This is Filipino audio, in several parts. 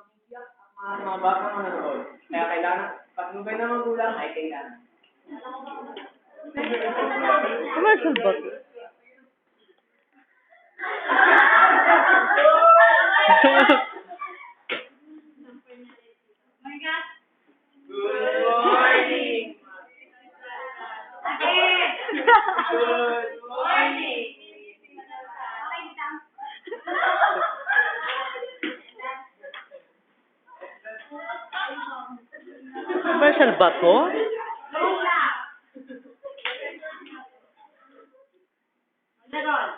matiyak at mga mga bata manonood. Kaya kailangan, patnubay ng magulang ay kailangan. Commercial to? Good morning! Good Commercial ba to? Dragon.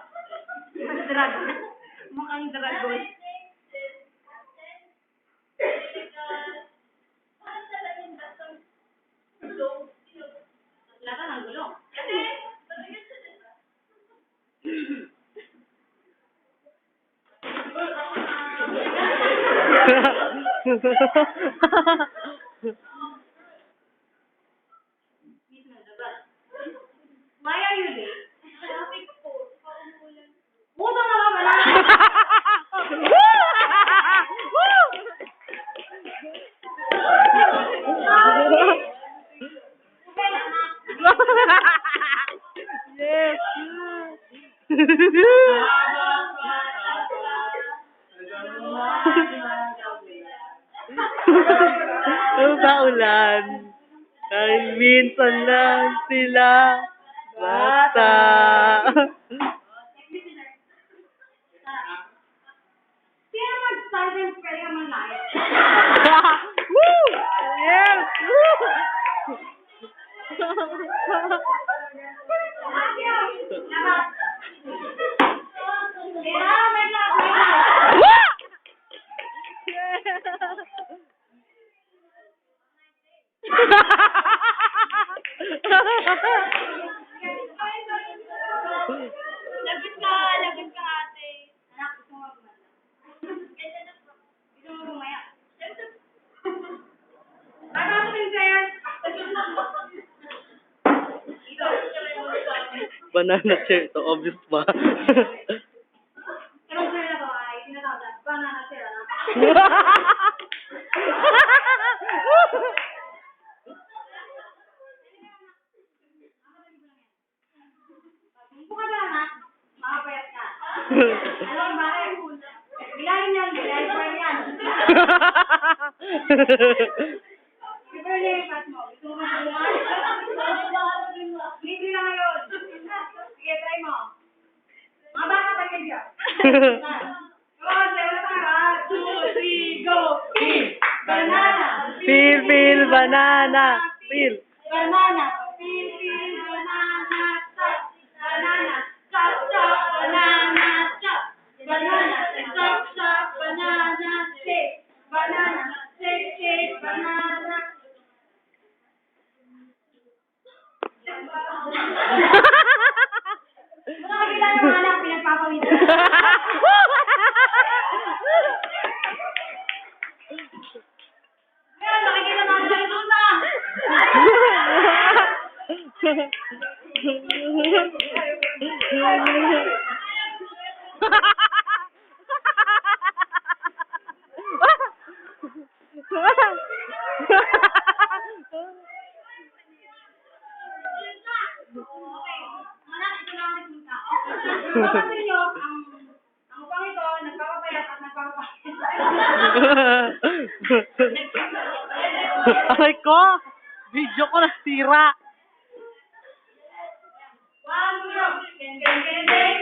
Dragon. Mukhang dragon. Wala ka ng gulong. Why yes. Ang paulan. Dahil minsan lang sila bata. Lagot ka, lagot ka ate. Anak, gusto mo gumanda? Gusto mo bumaya? Baka ako din sa'yo. Banana chair to, obvious ba? Pero sa'yo na na banana chair. Kung ka ba, anak, makapayat ka. Ano ang bakit? Bilangin yan, bilangin pa yan. Na yung pass mo. Gusto mo. Sige, try mo. Mga bata pa kayo dyan. One, two, three, go. Banana. Feel, feel, banana. Feel. Banana. Shake, banana. Nakakita yung anak, pinagpapawisan. Ngayon, nakikita namin sa Luna. Anak, ito lang ang kita. Kasi nyo, ang ang pang ito, nagpapapayat at nagpapapayat. Aray ko! Video ko nasira! One, two, go.